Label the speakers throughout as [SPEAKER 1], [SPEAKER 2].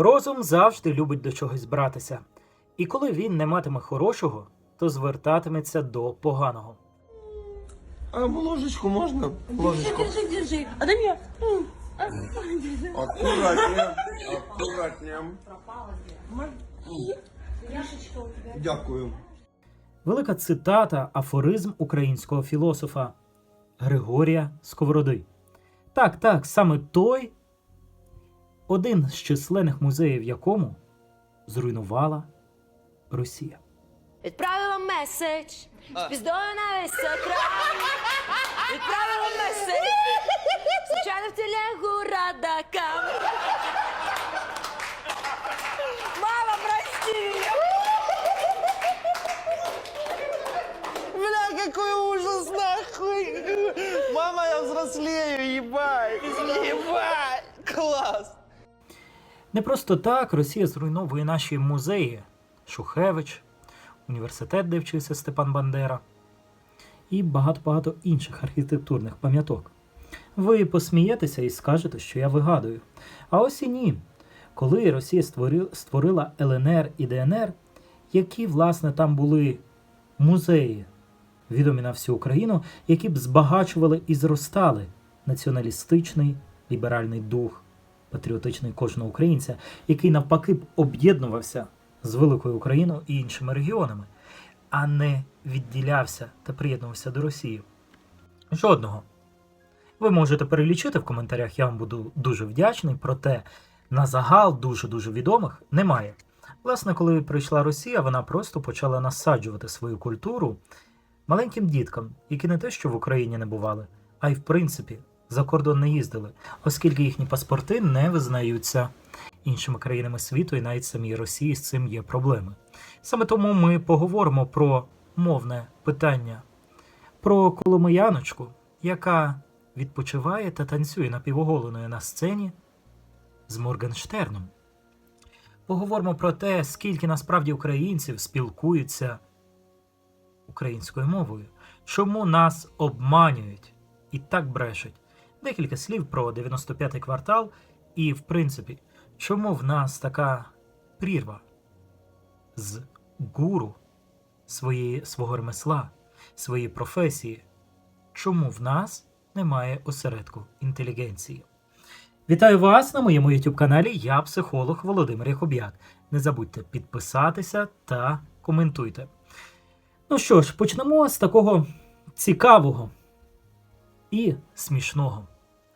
[SPEAKER 1] Розум завжди любить до чогось братися, і коли він не матиме хорошого, то звертатиметься до поганого.
[SPEAKER 2] А ложечку можно? Ложечку.
[SPEAKER 3] Держи, держи. А дай мне.
[SPEAKER 2] Аккуратнее. Аккуратнее. Дякую.
[SPEAKER 1] Велика цитата, афоризм українського філософа Григорія Сковороди. Так, так, саме той, один з численних музеїв якому зруйнувала Росія.
[SPEAKER 3] Відправила меседж з піздою на весь екран. Відправила меседж. Случайно в телегу радакам. Мама, прости.
[SPEAKER 4] Бля, какой ужас, нахуй! Мама, я взрослею, ебать! Ебать! Класс!
[SPEAKER 1] Не просто так Росія зруйновує наші музеї Шухевич, університет, де вчився Степан Бандера, і багато-багато інших архітектурних пам'яток. Ви посмієтеся і скажете, що я вигадую. А ось і ні. Коли Росія створила ЛНР і ДНР, які, власне, там були музеї, відомі на всю Україну, які б збагачували і зростали націоналістичний ліберальний дух патріотичний кожного українця, який навпаки б об'єднувався з великою Україною і іншими регіонами, а не відділявся та приєднувався до Росії. Жодного. Ви можете перелічити в коментарях, я вам буду дуже вдячний, проте на загал дуже-дуже відомих немає. Власне, коли прийшла Росія, вона просто почала насаджувати свою культуру маленьким діткам, які не те, що в Україні не бували, а й в принципі за кордон не їздили, оскільки їхні паспорти не визнаються іншими країнами світу, і навіть самій Росії з цим є проблеми. Саме тому ми поговоримо про мовне питання, про Коломияночку, яка відпочиває та танцює напівоголеною на сцені з Моргенштерном. Поговоримо про те, скільки насправді українців спілкуються українською мовою, чому нас обманюють і так брешуть. Декілька слів про 95-й квартал, і, в принципі, чому в нас така прірва з гуру своєї, свого ремесла, своєї професії, чому в нас немає осередку інтелігенції. Вітаю вас на моєму YouTube каналі. Я психолог Володимир Яхоб'як. Не забудьте підписатися та коментуйте. Ну що ж, почнемо з такого цікавого і смішного.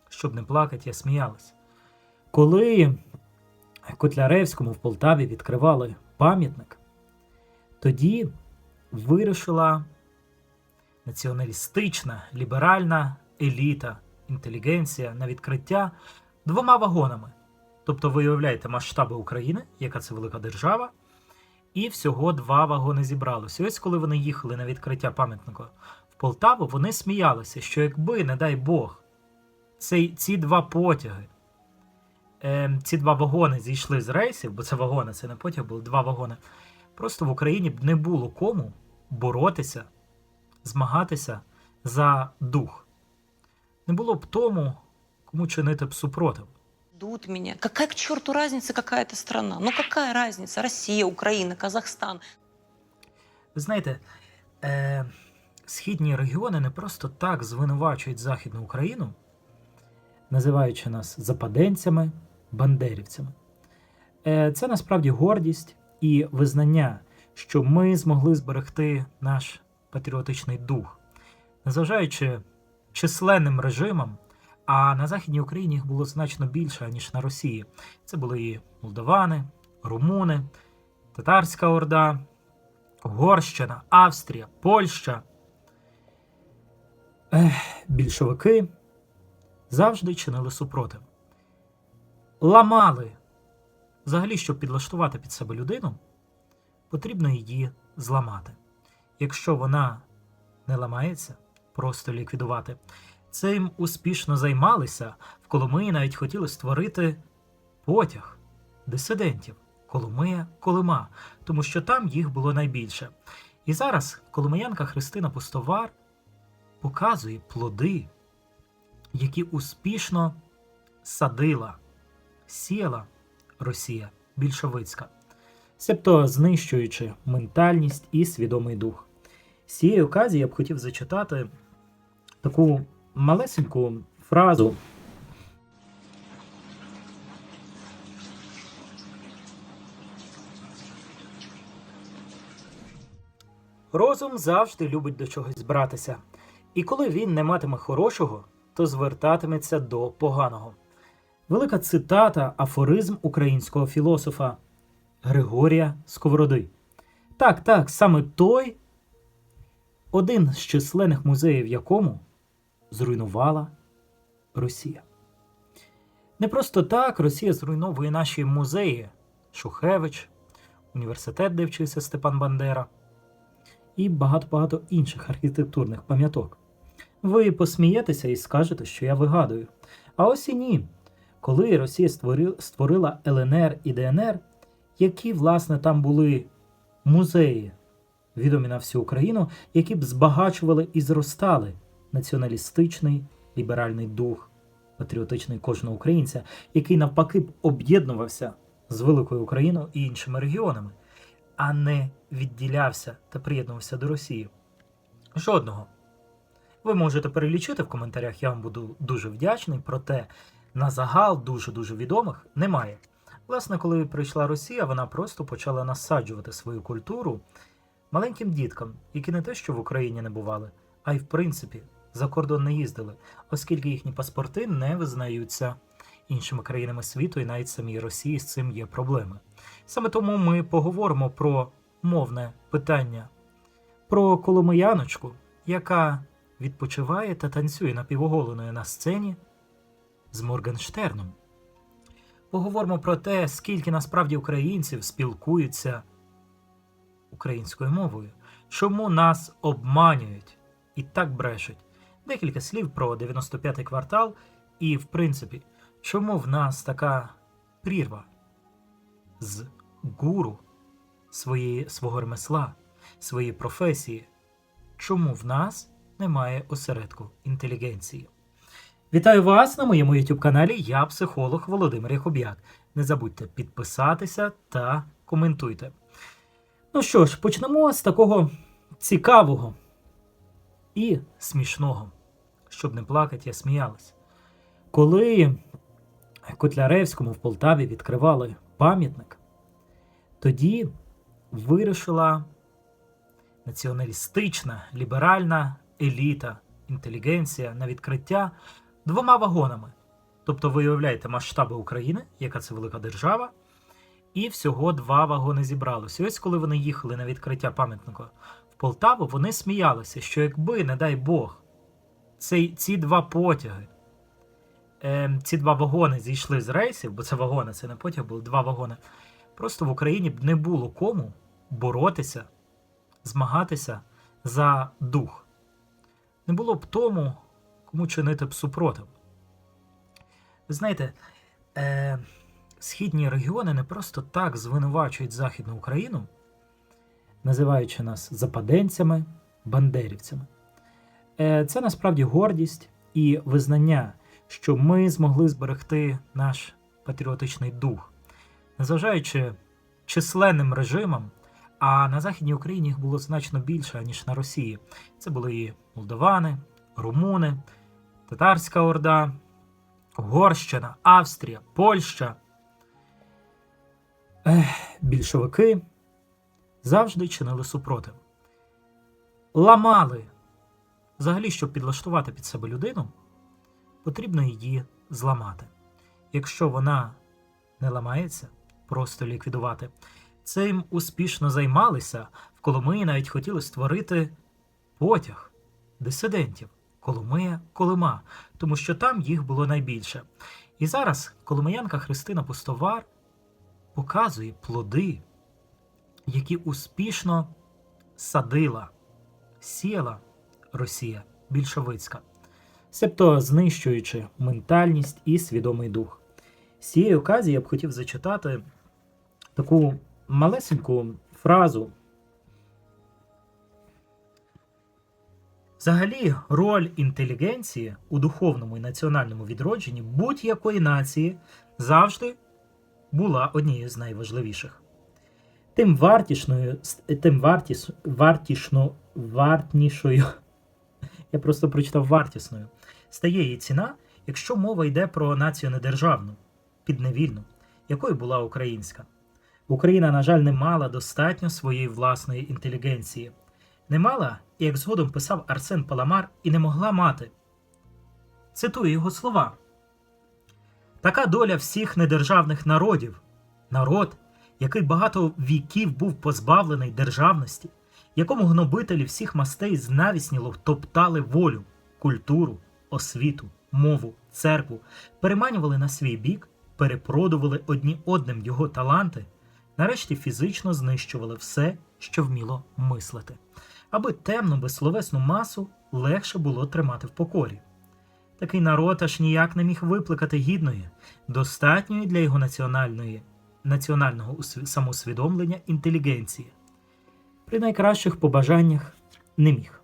[SPEAKER 1] Щоб не плакати, я сміялась. Коли Котляревському в Полтаві відкривали пам'ятник, тоді вирішила націоналістична ліберальна еліта, інтелігенція на відкриття двома вагонами. Тобто, ви уявляєте масштаби України, яка це велика держава, і всього два вагони зібралося. Ось коли вони їхали на відкриття пам'ятника Полтаву, вони сміялися, що якби, не дай Бог, цей, ці два потяги, е, ці два вагони зійшли з рейсів, бо це вагони, це не потяг, були два вагони. Просто в Україні б не було кому боротися, змагатися за дух. Не було б тому, кому чинити б супротив.
[SPEAKER 5] Ждут меня. Какая к черту разница, какая это страна? Ну какая разница? Россия, Украина, Казахстан.
[SPEAKER 1] Ви знаєте, е, східні регіони не просто так звинувачують Західну Україну, називаючи нас западенцями, бандерівцями. Е, це насправді гордість і визнання, що ми змогли зберегти наш патріотичний дух, незважаючи численним режимам, а на Західній Україні їх було значно більше, ніж на Росії. Це були і молдовани, румуни, татарська орда, Угорщина, Австрія, Польща. Ех, більшовики завжди чинили супротив. Ламали. Взагалі, щоб підлаштувати під себе людину, потрібно її зламати. Якщо вона не ламається, просто ліквідувати. Цим успішно займалися. В Коломиї навіть хотіли створити потяг дисидентів Коломия Колима, тому що там їх було найбільше. І зараз коломиянка Христина Пустовар показує плоди, які успішно садила, сіяла Росія більшовицька, себто знищуючи ментальність і свідомий дух. З цієї оказії я б хотів зачитати таку малесеньку фразу. Розум завжди любить до чогось братися, і коли він не матиме хорошого, то звертатиметься до поганого. Велика цитата, афоризм українського філософа Григорія Сковороди. Так, так, саме той, один з численних музеїв якому зруйнувала Росія. Не просто так Росія зруйновує наші музеї Шухевич, університет, де вчився Степан Бандера, і багато-багато інших архітектурних пам'яток. Ви посмієтеся і скажете, що я вигадую. А ось і ні. Коли Росія створила ЛНР і ДНР, які, власне, там були музеї, відомі на всю Україну, які б збагачували і зростали націоналістичний ліберальний дух, патріотичний кожного українця, який навпаки б об'єднувався з великою Україною і іншими регіонами, а не відділявся та приєднувався до Росії. Жодного. Ви можете перелічити в коментарях, я вам буду дуже вдячний, проте на загал дуже-дуже відомих немає. Власне, коли прийшла Росія, вона просто почала насаджувати свою культуру маленьким діткам, які не те, що в Україні не бували, а й в принципі за кордон не їздили, оскільки їхні паспорти не визнаються іншими країнами світу, і навіть самій Росії з цим є проблеми. Саме тому ми поговоримо про мовне питання, про Коломияночку, яка відпочиває та танцює напівоголеною на сцені з Моргенштерном. Поговоримо про те, скільки насправді українців спілкуються українською мовою, чому нас обманюють і так брешуть. Декілька слів про 95-й квартал, і, в принципі, чому в нас така прірва з гуру своєї, свого ремесла, своєї професії, чому в нас немає осередку інтелігенції. Вітаю вас на моєму YouTube каналі. Я психолог Володимир Яхоб'як. Не забудьте підписатися та коментуйте. Ну що ж, почнемо з такого цікавого і смішного. Щоб не плакати, я сміялась. Коли Котляревському в Полтаві відкривали пам'ятник, тоді вирішила націоналістична ліберальна еліта, інтелігенція на відкриття двома вагонами. Тобто, ви уявляєте масштаби України, яка це велика держава, і всього два вагони зібралося. Ось коли вони їхали на відкриття пам'ятника в Полтаву, вони сміялися, що якби, не дай Бог, цей, ці два потяги, е, ці два вагони зійшли з рейсів, бо це вагони, це не потяг, були два вагони. Просто в Україні б не було кому боротися, змагатися за дух. Не було б тому, кому чинити б супротив. Ви знаєте, е, східні регіони не просто так звинувачують Західну Україну, називаючи нас западенцями, бандерівцями. Е, це насправді гордість і визнання, що ми змогли зберегти наш патріотичний дух, незважаючи численним режимам, а на Західній Україні їх було значно більше, ніж на Росії. Це були і молдовани, румуни, татарська орда, Угорщина, Австрія, Польща. Ех, більшовики завжди чинили супротив. Ламали. Взагалі, щоб підлаштувати під себе людину, потрібно її зламати. Якщо вона не ламається, просто ліквідувати. Цим успішно займалися. В Коломиї навіть хотіли створити потяг дисидентів Коломия Колима, тому що там їх було найбільше. І зараз коломиянка Христина Пустовар показує плоди, які успішно садила, сіяла Росія більшовицька, себто знищуючи ментальність і свідомий дух. З цієї оказії я б хотів зачитати таку малесеньку фразу. Взагалі, роль інтелігенції у духовному і національному відродженні будь-якої нації завжди була однією з найважливіших. Тим вартішною, тим вартіс, вартішно, вартнішою, я просто прочитав вартісною, стає її ціна, якщо мова йде про націю недержавну, підневільну, якою була українська. Україна, на жаль, не мала достатньо своєї власної інтелігенції. Не мала, як згодом писав Арсен Паламар, і не могла мати. Цитую його слова. Така доля всіх недержавних народів. Народ, який багато віків був позбавлений державності, якому гнобителі всіх мастей знавісніло топтали волю, культуру, освіту, мову, церкву, переманювали на свій бік, перепродували одні одним його таланти, нарешті фізично знищували все, що вміло мислити, аби темну безсловесну масу легше було тримати в покорі. Такий народ аж ніяк не міг викликати гідної, достатньої для його національної, національного самоусвідомлення інтелігенції. При найкращих побажаннях не міг.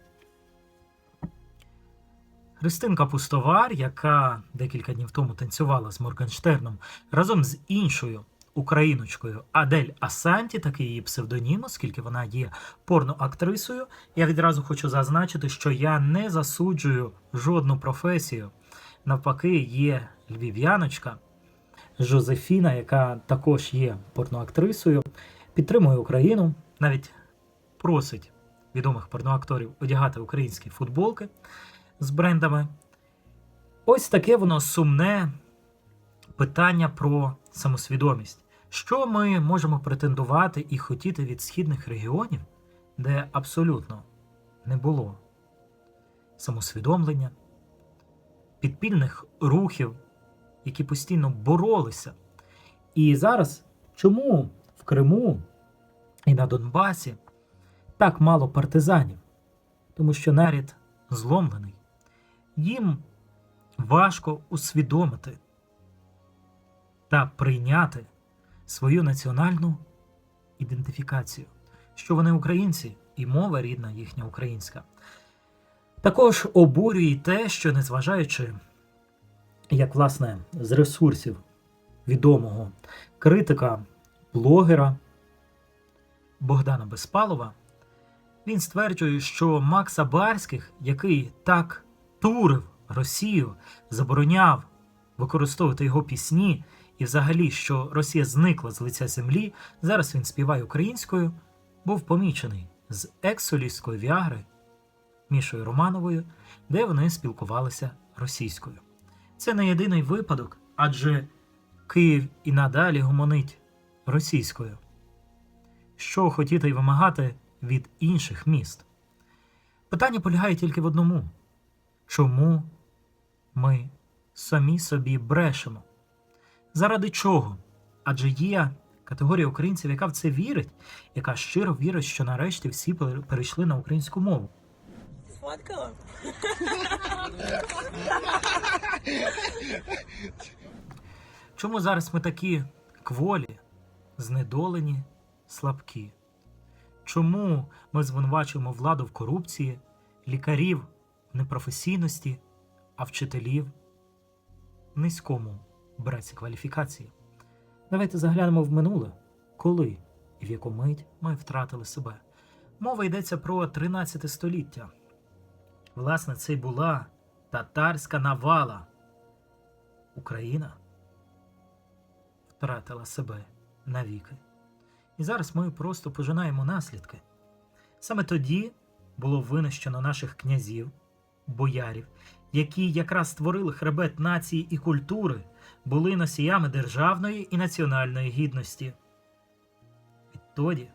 [SPEAKER 1] Христинка Пустовар, яка декілька днів тому танцювала з Моргенштерном разом з іншою україночкою Адель Асанті, такий її псевдонім, оскільки вона є порноактрисою. Я відразу хочу зазначити, що я не засуджую жодну професію. Навпаки, є львів'яночка Жозефіна, яка також є порноактрисою, підтримує Україну, навіть просить відомих порноакторів одягати українські футболки з брендами. Ось таке воно сумне питання про самосвідомість. Що ми можемо претендувати і хотіти від східних регіонів, де абсолютно не було самосвідомлення, підпільних рухів, які постійно боролися. І зараз чому в Криму і на Донбасі так мало партизанів? Тому що нарід зломлений. Їм важко усвідомити та прийняти свою національну ідентифікацію, що вони українці і мова рідна їхня українська. Також обурює те, що незважаючи, як власне з ресурсів відомого критика, блогера Богдана Безпалова, він стверджує, що Макса Барських, який так турив Росію, забороняв використовувати його пісні, і взагалі, що Росія зникла з лиця землі, зараз він співає українською, був помічений з екс-солісткою Віагри Мішою Романовою, де вони спілкувалися російською. Це не єдиний випадок, адже Київ і надалі гомонить російською. Що хотіти й вимагати від інших міст? Питання полягає тільки в одному: чому ми самі собі брешемо? Заради чого? Адже є категорія українців, яка в це вірить, яка щиро вірить, що нарешті всі перейшли на українську мову.
[SPEAKER 3] Сфоткала?
[SPEAKER 1] Чому зараз ми такі кволі, знедолені, слабкі? Чому ми звинувачуємо владу в корупції, лікарів в непрофесійності, а вчителів в низькому браці кваліфікації? Давайте заглянемо в минуле, коли і в яку мить ми втратили себе. Мова йдеться про 13 століття. Власне, це й була татарська навала. Україна втратила себе навіки. І зараз ми просто пожинаємо наслідки. Саме тоді було винищено наших князів, боярів, які якраз створили хребет нації і культури, були носіями державної і національної гідності. Відтоді,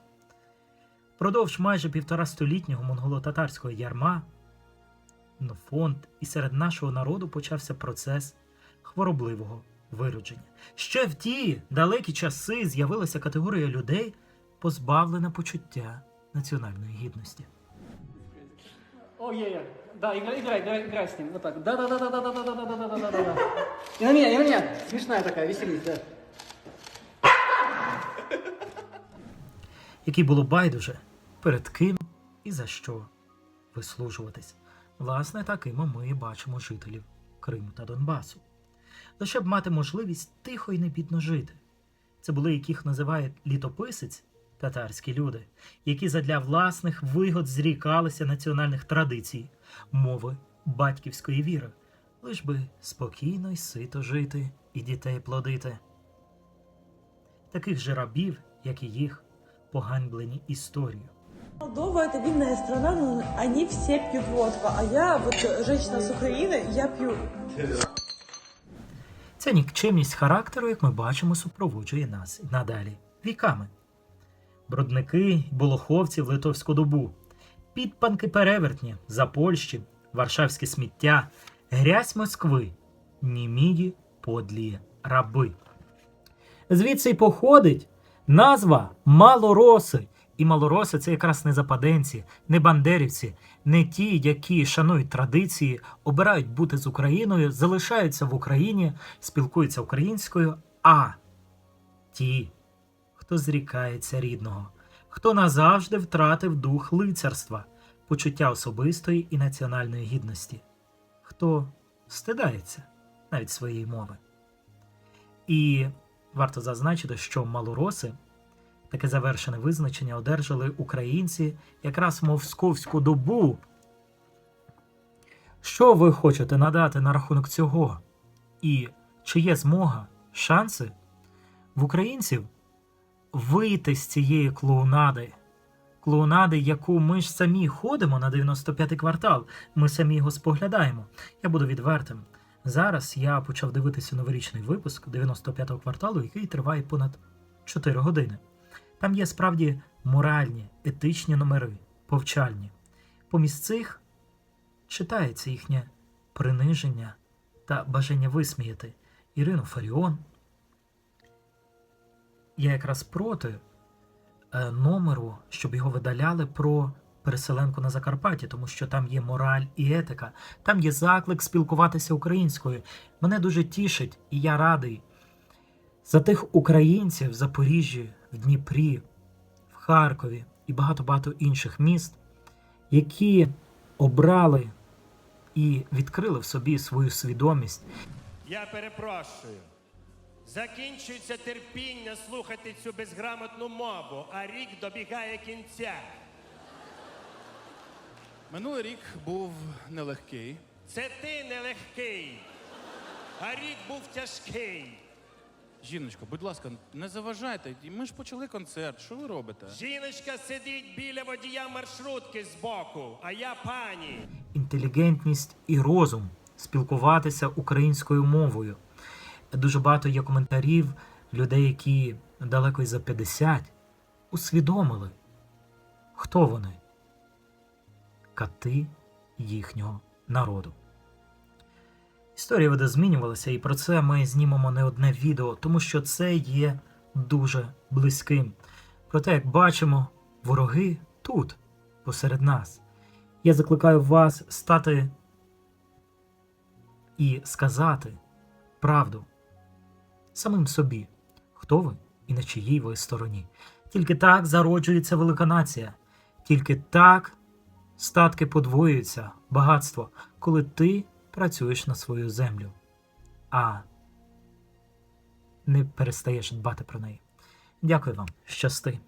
[SPEAKER 1] впродовж майже півтора столітнього монголо-татарського ярма, на фонд і серед нашого народу почався процес хворобливого виродження. Ще в ті далекі часи з'явилася категорія людей, позбавлена почуття національної гідності.
[SPEAKER 6] О, я, я. Да, играй, играй, играй, играй с ним. Вот так. Да, да, да, да, да, да, да, да, да, да, да, да, да. И на меня, и на меня. Смешная такая, веселись, да.
[SPEAKER 1] якій було байдуже перед ким і за що вислужуватись. Власне, такими ми бачимо жителів Криму та Донбасу. Лише б мати можливість тихо і непідно жити, Це були, яких називають літописець, татарські люди, які задля власних вигод зрікалися національних традицій, мови, батьківської віри, лиш би спокійно й сито жити і дітей плодити. Таких же рабів, як і їх, поганьблені історією.
[SPEAKER 7] Молдова это винная страна, но они все пьют водку. А я, вот женщина с Украины, я пью
[SPEAKER 1] Ця нікчемність характеру, як ми бачимо, супроводжує нас надалі віками. Бродники, болоховці в литовську добу, підпанки перевертні, Запольщі, варшавське сміття, грязь Москви, німіді подлі раби. Звідси й походить назва малороси. І малороси це якраз не западенці, не бандерівці, не ті, які шанують традиції, обирають бути з Україною, залишаються в Україні, спілкуються українською, а ті, хто зрікається рідного, хто назавжди втратив дух лицарства, почуття особистої і національної гідності, хто стидається навіть своєї мови. І варто зазначити, що малороси таке завершене визначення одержали українці якраз в московську добу. Що ви хочете надати на рахунок цього? І чи є змога, шанси в українців вийти з цієї клоунади? Клоунади, яку ми ж самі ходимо на 95-й квартал, ми самі його споглядаємо. Я буду відвертим. Зараз я почав дивитися новорічний випуск 95-го кварталу, який триває понад 4 години. Там є справді моральні, етичні номери, повчальні. Помість цих читається їхнє приниження та бажання висміяти Ірину Фаріон. Я якраз проти е, номеру, щоб його видаляли про переселенку на Закарпатті, тому що там є мораль і етика, там є заклик спілкуватися українською. Мене дуже тішить, і я радий за тих українців в Запоріжжі, в Дніпрі, в Харкові і багато-багато інших міст, які обрали і відкрили в собі свою свідомість
[SPEAKER 8] Я перепрошую. Закінчується терпіння слухати цю безграмотну мову, а рік добігає кінця.
[SPEAKER 9] Минулий рік був нелегкий.
[SPEAKER 8] Це ти нелегкий, а рік був тяжкий.
[SPEAKER 9] Жіночко, будь ласка, не заважайте. Ми ж почали концерт. Що ви робите?
[SPEAKER 8] Жіночка сидить біля водія маршрутки збоку, а я пані.
[SPEAKER 1] інтелігентність і розум спілкуватися українською мовою. Дуже багато є коментарів людей, які далеко й за 50 усвідомили, хто вони кати їхнього народу. Історія веде змінювалася, і про це ми знімемо не одне відео, тому що це є дуже близьким. Проте, як бачимо, вороги тут, посеред нас. Я закликаю вас стати і сказати правду самим собі, хто ви і на чиїй ви стороні. Тільки так зароджується велика нація, тільки так статки подвоюються, багатство, коли ти працюєш на свою землю, а не перестаєш дбати про неї. Дякую вам, щасти.